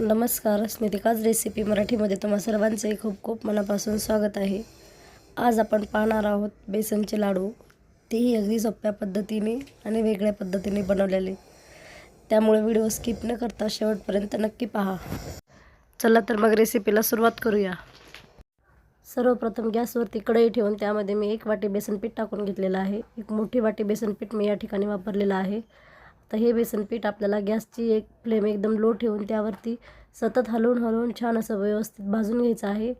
नमस्कार स्मितिकाज रेसिपी मराठीमध्ये तुम्हा सर्वांचे खूप खूप मनापासून स्वागत आहे. आज आपण पाहणार आहोत बेसनचे लाडू. तेही अगदी सोप्या पद्धतीने आणि वेगळ्या पद्धतीने बनवलेले. त्यामुळे व्हिडिओ स्किप न करता शेवटपर्यंत नक्की पहा. चला तर मग रेसिपीला सुरुवात करूया. सर्वप्रथम गॅसवरती कढई ठेवून त्यामध्ये मी एक वाटी बेसन पीठ टाकून घेतलेलं आहे. एक मोठी वाटी बेसन पीठ मी या ठिकाणी वापरलेलं आहे. तर हे बेसन पीठ आपल्याला गॅसची एक फ्लेम एकदम लो ठेवून त्यावरती सतत हलवून हलवून छान असं व्यवस्थित भाजून घ्यायचं आहे.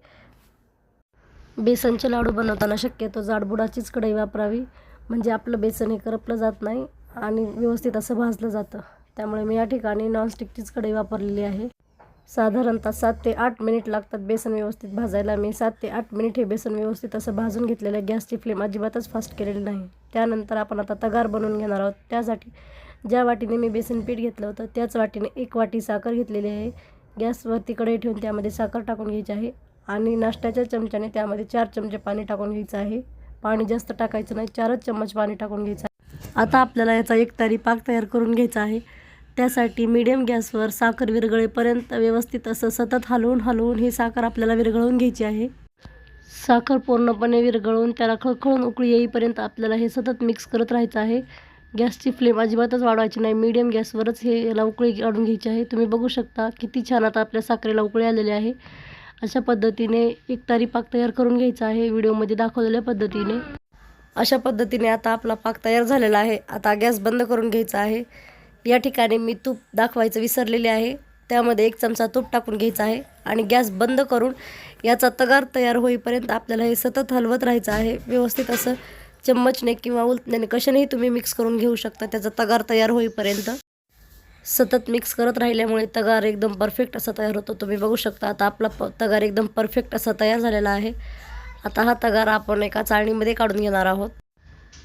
बेसनचे लाडू बनवताना शक्यतो जाडबुडाचीच कढई वापरावी म्हणजे आपलं बेसन हे करपलं जात नाही आणि व्यवस्थित असं भाजलं जातं. त्यामुळे मी या ठिकाणी नॉनस्टिकचीच कढई वापरलेली आहे. साधारणतः सात ते आठ मिनिट लागतात बेसन व्यवस्थित भाजायला. मी सात ते आठ मिनिट हे बेसन व्यवस्थित असं भाजून घेतलेलं आहे गॅसची फ्लेम अजिबातच फास्ट केलेली नाही. त्यानंतर आपण आता तगार बनवून घेणार आहोत. त्यासाठी ज्या वाटीने मी बेसन पीठ घेतलं होतं त्याच वाटीने एक वाटी साखर घेतलेली आहे. गॅसवरती कढई ठेवून त्यामध्ये साखर टाकून घ्यायची आहे आणि नाश्त्याच्या चमच्याने त्यामध्ये चार चमचे पाणी टाकून घ्यायचं आहे. पाणी जास्त टाकायचं नाही चारच चम्मच पाणी टाकून घ्यायचं आहे. आता आपल्याला याचा एक तारी पाक तयार करून घ्यायचा आहे. त्यासाठी मीडियम गॅसवर साखर विरघळेपर्यंत व्यवस्थित असं सतत हलवून हलवून ही साखर आपल्याला विरघळवून घ्यायची आहे. साखर पूर्णपणे विरघळून त्याला खळखळून उकळी येईपर्यंत आपल्याला हे सतत मिक्स करत राहायचं आहे. गॅसची फ्लेम अजिबातच वाढवायची नाही. मीडियम गॅसवरच हे याला उकळी काढून घ्यायची आहे. तुम्ही बघू शकता किती छान आता आपल्या साखरेला उकळी आलेली आहे. अशा पद्धतीने एक तारी पाक तयार करून घ्यायचा आहे. व्हिडिओमध्ये दाखवलेल्या पद्धतीने. अशा पद्धतीने आता आपला पाक तयार झालेला आहे. आता गॅस बंद करून घ्यायचा आहे. या ठिकाणी मी तूप दाखवायचं विसरलेले आहे. त्यामध्ये एक चमचा तूप टाकून घ्यायचा आहे आणि गॅस बंद करून याचा तगार तयार होईपर्यंत आपल्याला हे सतत हलवत राहायचं आहे. व्यवस्थित असं चम्मचने किंवा उलटण्याने कशानेही तुम्ही मिक्स करून घेऊ शकता. त्याचा तगार तयार होईपर्यंत सतत मिक्स करत राहिल्यामुळे तगार एकदम परफेक्ट असा तयार होतो. तुम्ही बघू शकता आता आपला प तगार एकदम परफेक्ट असा तयार झालेला आहे. आता हा तगार आपण एका चाळणीमध्ये काढून घेणार आहोत.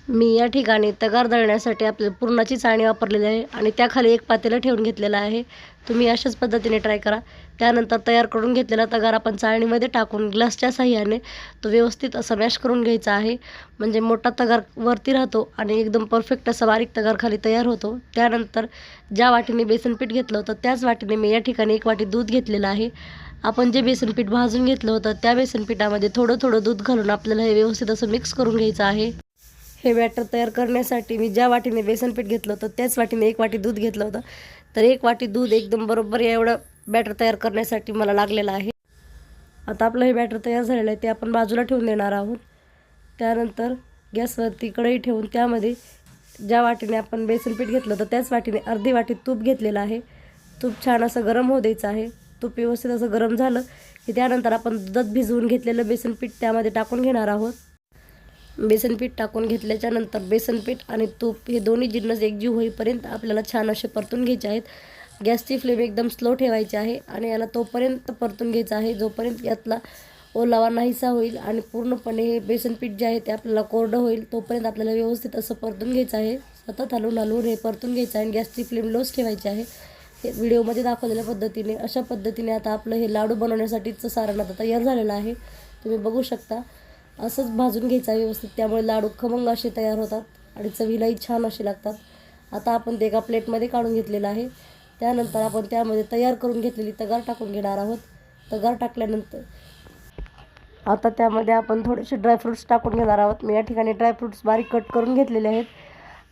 मी या ठिकाणी तगार दळण्यासाठी आपल्या पुरणाची चाळणी वापरलेली आहे आणि त्याखाली एक पातेलं ठेवून घेतलेलं आहे. तुम्ही अशाच पद्धतीने ट्राय करा. त्यानंतर तयार करून घेतलेला तगार आपण चाळणीमध्ये टाकून ग्लासच्या साह्याने तो व्यवस्थित असा मॅश करून घ्यायचा आहे. म्हणजे मोठा तगार वरती राहतो आणि एकदम परफेक्ट असा बारीक तगार खाली तयार होतो. त्यानंतर ज्या वाटीने बेसनपीठ घेतलं होतं त्याच वाटीने मी या ठिकाणी एक वाटी दूध घेतलेलं आहे. आपण जे बेसनपीठ भाजून घेतलं होतं त्या बेसनपीठामध्ये थोडं थोडं दूध घालून आपल्याला हे व्यवस्थित असं मिक्स करून घ्यायचं आहे. हे बॅटर तयार करण्यासाठी मी ज्या वाटीने बेसनपीठ घेतलं होतं त्याच वाटीने एक वाटी दूध घेतलं होतं. तर एक वाटी दूध एकदम बरोबर एवढं बॅटर तयार करण्यासाठी मला लागलेलं आहे. आता आपलं हे बॅटर तयार झालेलं आहे ते आपण बाजूला ठेवून देणार आहोत. त्यानंतर गॅसवरती कढई ठेवून त्यामध्ये ज्या वाटीने आपण बेसनपीठ घेतलं होतं त्याच वाटीने अर्धी वाटी तूप घेतलेलं आहे. तूप छान असं गरम होऊ द्यायचं आहे. तूप व्यवस्थित असं गरम झालं की त्यानंतर आपण दुधात भिजवून घेतलेलं बेसनपीठ त्यामध्ये टाकून घेणार आहोत. बेसन पीठ टाकून घेतल्याच्यानंतर बेसनपीठ बेसन पीठ आणि तूप हे दोन्ही जिन्नस एकजीव होईपर्यंत आपल्याला छान असे परतून घ्यायचे आहेत. गॅसची फ्लेम एकदम स्लो ठेवायची आहे आणि याला तोपर्यंत परतून घ्यायचं आहे. जोपर्यंत यातला ओलावा नाहीसा होईल आणि पूर्णपणे हे बेसन पीठ जे आहे ते आपल्याला कोरडं होईल तोपर्यंत आपल्याला व्यवस्थित असं परतून घ्यायचं आहे. सतत हलवून हलवून हे परतून घ्यायचं आहे आणि गॅसची फ्लेम लोच ठेवायची आहे. हे व्हिडिओमध्ये दाखवलेल्या पद्धतीने अशा पद्धतीने आता आपलं हे लाडू बनवण्यासाठीचं सारण आता तयार झालेलं आहे. तुम्ही बघू शकता. असंच भाजून घ्यायचा व्यवस्थित. त्यामुळे लाडू खमंग असे तयार होतात आणि चवीलाही छान असे लागतात. आता आपण ते एका प्लेटमध्ये काढून घेतलेलं आहे. त्यानंतर आपण त्यामध्ये तयार करून घेतलेली तगार टाकून घेणार आहोत. तगार टाकल्यानंतर आता त्यामध्ये आपण थोडेसे ड्रायफ्रूट्स टाकून घेणार आहोत. मी या ठिकाणी ड्रायफ्रूट्स बारीक कट करून घेतलेले आहेत.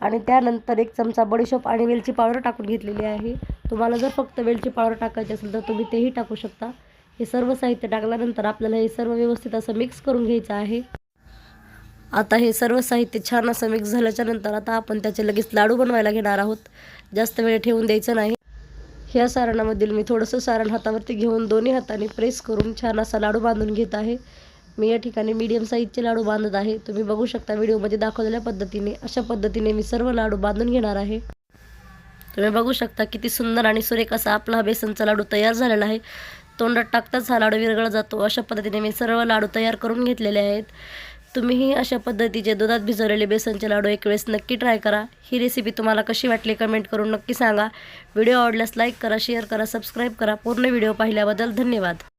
आणि त्यानंतर एक चमचा बडीशोप आणि वेलची पावडर टाकून घेतलेली आहे. तुम्हाला जर फक्त वेलची पावडर टाकायची असेल तर तुम्ही तेही टाकू शकता. हे सर्व साहित्य टाकल्यानंतर आपल्याला हे सर्व व्यवस्थित असं मिक्स करून घ्यायचं आहे. आता हे सर्व साहित्य छान असं मिक्स झाल्याच्यानंतर आता आपण त्याचे लगेच लाडू बनवायला घेणार आहोत. जास्त वेळ ठेवून द्यायचं नाही. ह्या सारणामधील मी थोडंसं सारण हातावरती घेऊन दोन्ही हाताने प्रेस करून छान असा लाडू बांधून घेत आहे. मी या ठिकाणी मीडियम साईजचे लाडू बांधत आहे. तुम्ही बघू शकता व्हिडिओमध्ये दाखवलेल्या पद्धतीने अशा पद्धतीने मी सर्व लाडू बांधून घेणार आहे. तुम्ही बघू शकता किती सुंदर आणि सुरेख असा आपला हा बेसनचा लाडू तयार झालेला आहे. तोंडात टाकताच हा लाडू विरघळ जातो. अशा पद्धतीने मी सर्व लाडू तयार करून घेतलेले आहेत. तुम्हीही अशा पद्धतीचे दुधात भिजवलेले बेसनचे लाडू एक वेळेस नक्की ट्राय करा. ही रेसिपी तुम्हाला कशी वाटली कमेंट करून नक्की सांगा. व्हिडिओ आवडल्यास लाईक करा शेअर करा सबस्क्राईब करा. पूर्ण व्हिडिओ पाहिल्याबद्दल धन्यवाद.